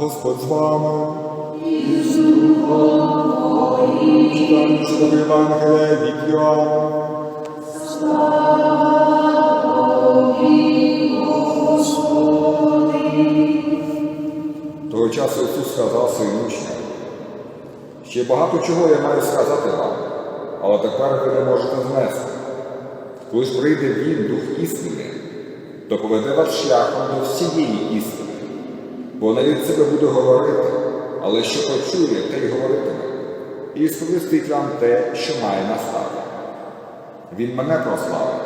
Господь з вами. Читання Святого Євангелія від Йоанна. Того часу Ісус сказав своїм учням, ще багато чого я маю сказати вам, але тепер ви не можете знести. Коли ж прийде Він, Дух істини, то поведе вас шляхом до всієї істини, бо не від себе буде говорити, але що почує, те й говоритиме, і сповістить вам те, що має настати. Він мене прославить,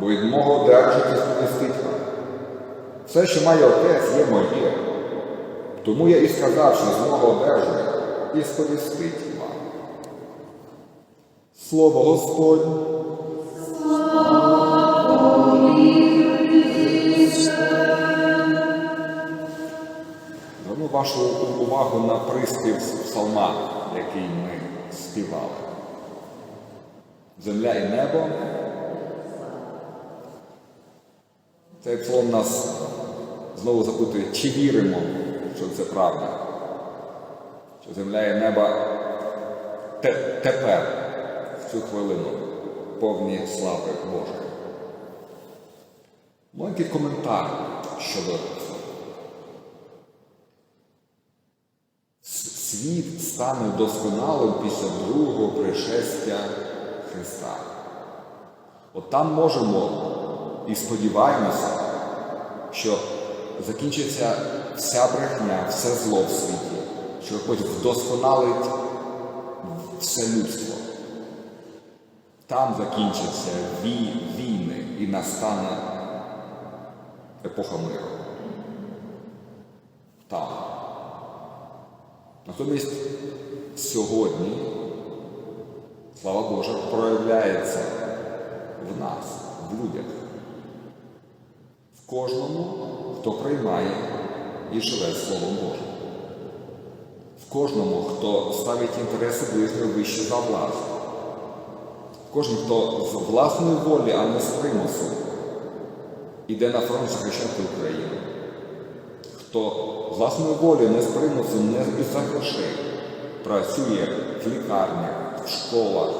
бо від мого держить і сповістить вам. Все, що має отець, є моє. Тому я і сказав, що з мого одержує, і сповістить вам. Слово Господнє. Зверну вашу увагу на приспів псалма, який ми співали. Земля і небо. Цей псалом нас знову запитує, чи віримо, що це правда, що земля і небо те- тепер, в цю хвилину, повні слави Божої. Маленький коментар щодо Світ стане досконалим після другого пришестя Христа. От там можемо і сподіваємося, що закінчиться вся брехня, все зло в світі, що Господь вдосконалить все людство. Там закінчаться війни і настане епоха миру. Там. Натомість сьогодні, слава Божа, проявляється в нас, в людях, в кожному, хто приймає і живе Словом Божим. В кожному, хто ставить інтереси ближнього вище за власне. Кожному, хто з власної волі, а не з примусу, іде на фронт захищати Україну. Хто з власної волі, не з примусу, не із-за грошей, працює в лікарнях, в школах,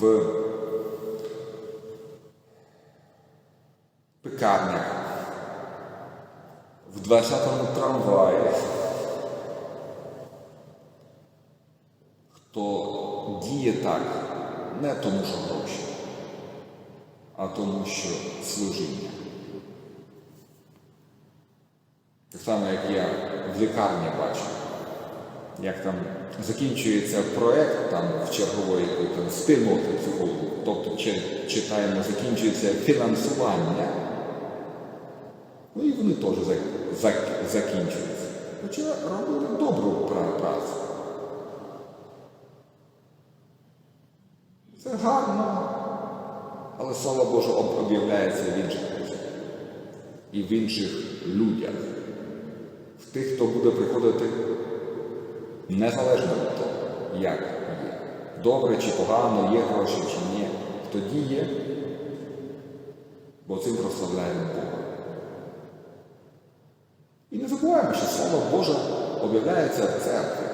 в пекарнях, в 20-му трамваї. Хто діє так не тому, що гроші, а тому, що служіння. Так само, як я в лікарні бачу, як там закінчується проект там в чергової там, спільноти психологу, тобто чи- читаємо, закінчується фінансування, ну і вони теж зак- зак- закінчуються. Хоча робили добру працю. Це гарно, але слава Божу об'являється в інших і в інших людях, тих, хто буде приходити незалежно від того, як є. Добре чи погано, є гроші чи ні, хто діє, бо цим прославляємо Бога. І не забуваємо, що Слово Боже об'являється в церкві.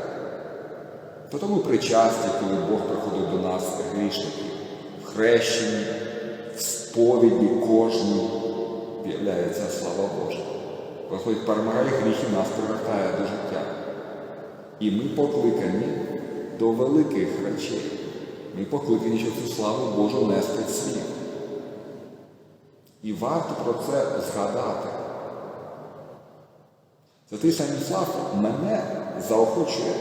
То тому причасті, коли Бог приходить до нас, грішників, в хрещенні, в сповіді кожній з'являється слава Божа. Господь перемагає гріх і нас привертає до життя. І ми покликані до великих речей. Ми покликані, щоб цю славу Божу нести в світ. І варто про це згадати. Святий Станіслав мене заохочує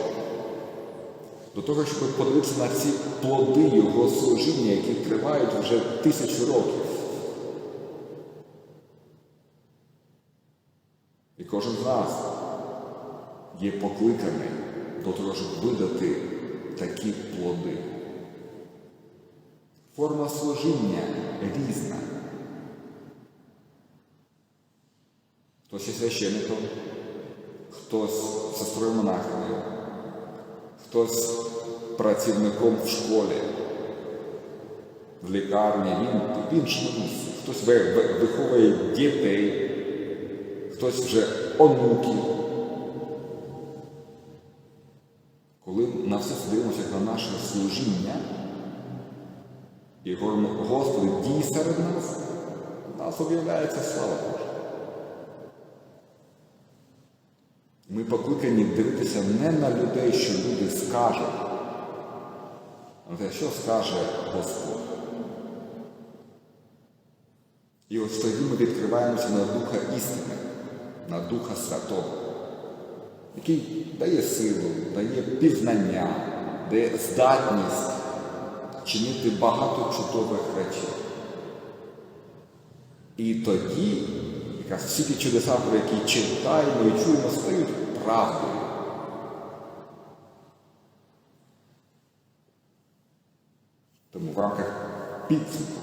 до того, щоб подивитися на ці плоди його служіння, які тривають вже тисячу років. І кожен з нас є покликаний до того, щоб видати такі плоди. Форма служіння різна. Хтось є священником, хтось сестрою монахиною, хтось працівником в школі, в лікарні, він в іншому місці. Хтось ви- ви- виховує дітей, хтось вже онуки. Коли на все дивимося на наше служіння і говоримо, Господи, дій серед нас, у нас об'являється слава Божа. Ми покликані дивитися не на людей, що люди скажуть, а на те, що скаже Господь. І ось тоді ми відкриваємося на Духа істини, на Духа Святого, який дає силу, дає пізнання, дає здатність чинити багато чудових речей. І тоді якраз всі ті чудеса, про які читаємо і чуємо, стають правдою. Тому в рамках підсумку.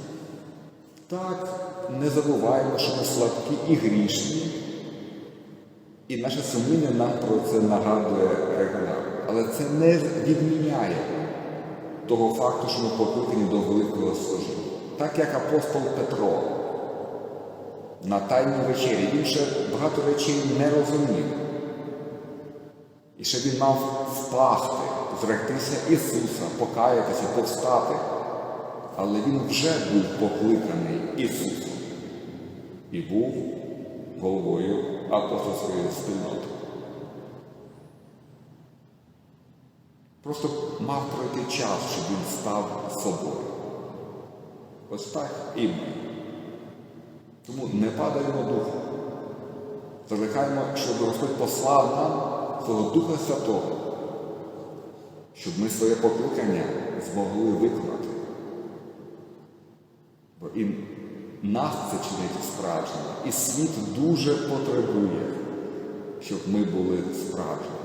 Так, не забуваємо, що ми слабкі і грішні, і наше сумління нам про це нагадує регулярно. Але це не відміняє того факту, що ми покликані до великого служіння. Так як апостол Петро на Тайній вечері, він ще багато речей не розумів. І ще він мав впасти, зректися Ісуса, покаятися, повстати. Але він вже був покликаний Ісусом і був головою апостольської спільноти. Просто мав пройти час, щоб він став собою. Ось так і ми. Тому не падаємо духом. Закликаємо, щоб Господь послав нам свого Духа Святого, щоб ми своє покликання змогли виконати. Бо нас це чинить справжніми. І світ дуже потребує, щоб ми були справжніми.